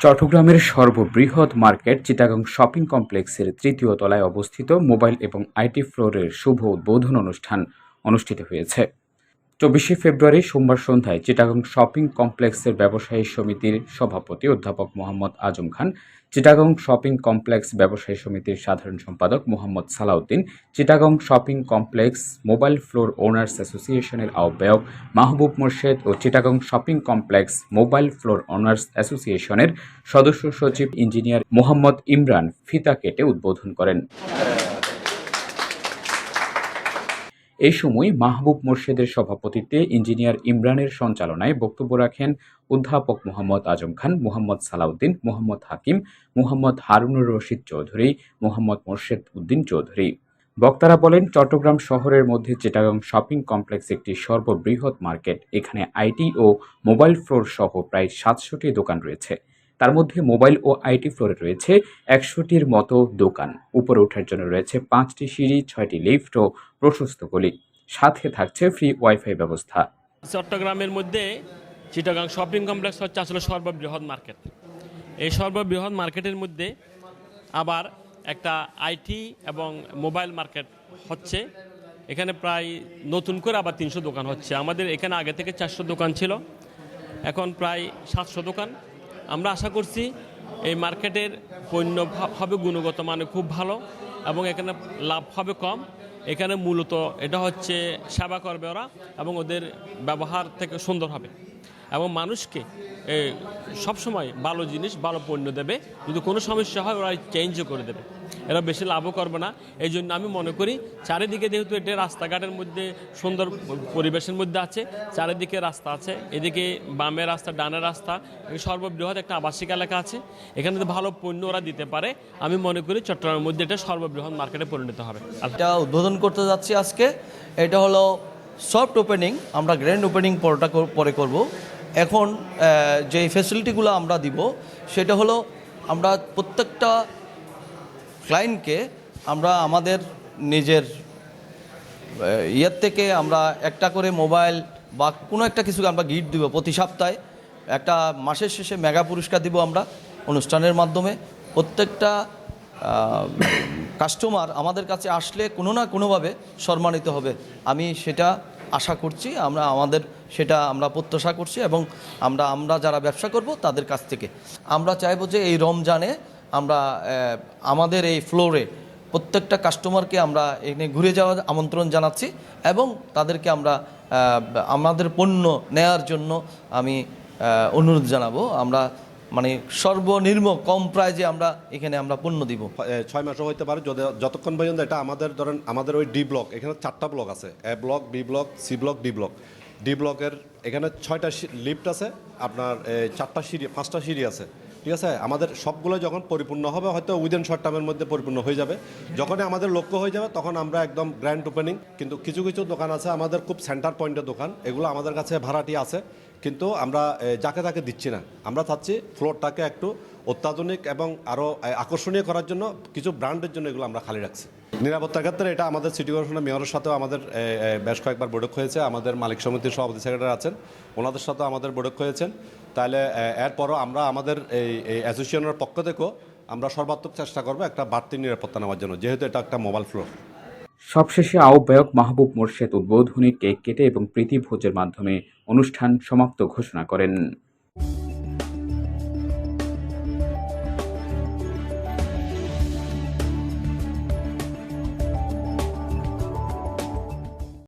চট্টগ্রামের সর্ববৃহৎ market Chittagong shopping কমপ্লেক্সের তৃতীয় তলায় অবস্থিত মোবাইল এবং আইটি ফ্লোরের শুভ উদ্বোধন অনুষ্ঠান অনুষ্ঠিত হয়েছে। চব্বিশে ফেব্রুয়ারি সোমবার সন্ধ্যায় চিটাগং শপিং কমপ্লেক্সের ব্যবসায়ী সমিতির সভাপতি অধ্যাপক মোহাম্মদ আজম খান, চিটাগং শপিং কমপ্লেক্স ব্যবসায়ী সমিতির সাধারণ সম্পাদক Mohammad Salauddin, Chittagong shopping complex mobile floor owners অ্যাসোসিয়েশনের আহ্বায়ক মাহবুব মোর্শেদ ও Chittagong shopping complex mobile floor owners অ্যাসোসিয়েশনের সদস্য সচিব ইঞ্জিনিয়ার মোহাম্মদ ইমরান ফিতা কেটে উদ্বোধন করেন। এই সময় মাহবুব মোর্শেদের সভাপতিত্বে ইঞ্জিনিয়ার ইমরানের সঞ্চালনায় বক্তব্য রাখেন অধ্যাপক মোহাম্মদ আজম খান, মোহাম্মদ সালাউদ্দিন, মোহাম্মদ হাকিম, মোহাম্মদ হারুনুর রশিদ চৌধুরী, মোহাম্মদ মোর্শেদ উদ্দিন চৌধুরী। বক্তারা বলেন, চট্টগ্রাম শহরের মধ্যে চিটাগং শপিং কমপ্লেক্স একটি সর্ববৃহৎ মার্কেট। এখানে আইটি ও মোবাইল ফ্লোর সহ প্রায় সাতশোটি দোকান রয়েছে। তার মধ্যে মোবাইল ও আইটি ফ্লোরে রয়েছে একশোটির মতো দোকান। উপরে ওঠার জন্য রয়েছে পাঁচটি সিঁড়ি, ছয়টি লিফট ও প্রশস্ত গলি। সাথে থাকছে ফ্রি ওয়াইফাই ব্যবস্থা। চট্টগ্রামের মধ্যে চিটাগাং শপিং কমপ্লেক্স হচ্ছে আসলে সর্ববৃহৎ মার্কেট। এই সর্ববৃহৎ মার্কেটের মধ্যে আবার একটা আইটি এবং মোবাইল মার্কেট হচ্ছে। এখানে প্রায় নতুন করে আবার তিনশো দোকান হচ্ছে। আমাদের এখানে আগে থেকে চারশো দোকান ছিল। এখন প্রায় সাতশো দোকান। আমরা আশা করছি এই মার্কেটের পণ্য হবে গুণগত মানে খুব ভালো এবং এখানে লাভ হবে কম। এখানে মূলত এটা হচ্ছে সেবা করবে ওরা এবং ওদের ব্যবহার থেকে সুন্দর হবে। এবং মানুষকে সবসময় ভালো জিনিস, ভালো পণ্য দেবে। যদি কোনো সমস্যা হয়, ওরা চেঞ্জও করে দেবে। এরা বেশি লাভও করবে না। এই জন্য আমি মনে করি চারিদিকে যেহেতু এটা রাস্তাঘাটের মধ্যে সুন্দর পরিবেশের মধ্যে আছে, চারিদিকে রাস্তা আছে, এদিকে বামের রাস্তা ডানের রাস্তা সর্ববৃহৎ একটা আবাসিক এলাকা আছে। এখানে ভালো পণ্য ওরা দিতে পারে, আমি মনে করি চট্টগ্রামের মধ্যে এটা সর্ববৃহৎ মার্কেটে পরিণত হবে। এটা উদ্বোধন করতে যাচ্ছি আজকে। এটা হলো সফট ওপেনিং আমরা গ্র্যান্ড ওপেনিং পরটা পরে করব। এখন যে ফেসিলিটিগুলো আমরা দিব, সেটা হলো আমরা প্রত্যেকটা ক্লায়েন্টকে আমরা আমাদের নিজের ইয়ের থেকে আমরা একটা করে মোবাইল বা কোনো একটা কিছু আমরা গিফট দিব প্রতি সপ্তাহে। একটা মাসের শেষে মেগা পুরস্কার দিব আমরা অনুষ্ঠানের মাধ্যমে। প্রত্যেকটা কাস্টমার আমাদের কাছে আসলে কোনো না কোনোভাবে সম্মানিত হবে। আমি সেটা আশা করছি, আমরা আমাদের সেটা আমরা প্রত্যাশা করছি এবং আমরা আমরা যারা ব্যবসা করব তাদের কাছ থেকে। আমরা চাইব যে এই রমজানে আমরা আমাদের এই ফ্লোরে প্রত্যেকটা কাস্টমারকে আমরা এখানে ঘুরে যাওয়ার আমন্ত্রণ জানাচ্ছি এবং তাদেরকে আমরা আমাদের পণ্য নেয়ার জন্য আমি অনুরোধ জানাব। আমরা মানে সর্বনিম্ন কম প্রাইজে আমরা এখানে আমরা পণ্য দিব। ছয় মাসও হইতে পারে যতক্ষণ পর্যন্ত এটা আমাদের ধরেন, আমাদের ওই ডি ব্লক এখানে চারটা ব্লক আছে। A block B block C block D block D ব্লকের এখানে ছয়টা লিফট আছে, আপনার চারটা সিঁড়ি, পাঁচটা সিঁড়ি আছে। ঠিক আছে? আমাদের সবগুলো যখন পরিপূর্ণ হবে, হয়তো উইদিন শর্ট টার্মের মধ্যে পরিপূর্ণ হয়ে যাবে। যখনই আমাদের লক্ষ্য হয়ে যাবে, তখন আমরা একদম গ্র্যান্ড ওপেনিং কিন্তু কিছু কিছু দোকান আছে, আমাদের খুব সেন্টার পয়েন্টের দোকান। এগুলো আমাদের কাছে ভাড়াটি আছে। কিন্তু আমরা যাকে তাকে দিচ্ছি না। আমরা চাচ্ছি ফ্লোরটাকে একটু অত্যাধুনিক এবং আরও আকর্ষণীয় করার জন্য কিছু ব্র্যান্ডের জন্য এগুলো আমরা খালি রাখছি। নিরাপত্তার ক্ষেত্রে এটা আমাদের সিটি কর্পোরেশনের মেয়রের সাথেও আমাদের বেশ কয়েকবার বৈঠক হয়েছে। আমাদের মালিক সমিতির সভাপতি সেক্রেটারি আছেন, ওনাদের সাথেও আমাদের বৈঠক হয়েছেন। তাহলে এরপরও আমরা আমাদের এই এই অ্যাসোসিয়েশনের পক্ষ থেকেও আমরা সর্বাত্মক চেষ্টা করব একটা বাড়তি নিরাপত্তা নেওয়ার জন্য, যেহেতু এটা একটা মোবাইল ফ্লোর। সবশেষে আহ্বায়ক মাহবুব মোর্শেদ উদ্বোধনী কেক কেটে এবং প্রীতি ভোজের মাধ্যমে অনুষ্ঠান সমাপ্ত ঘোষণা করেন।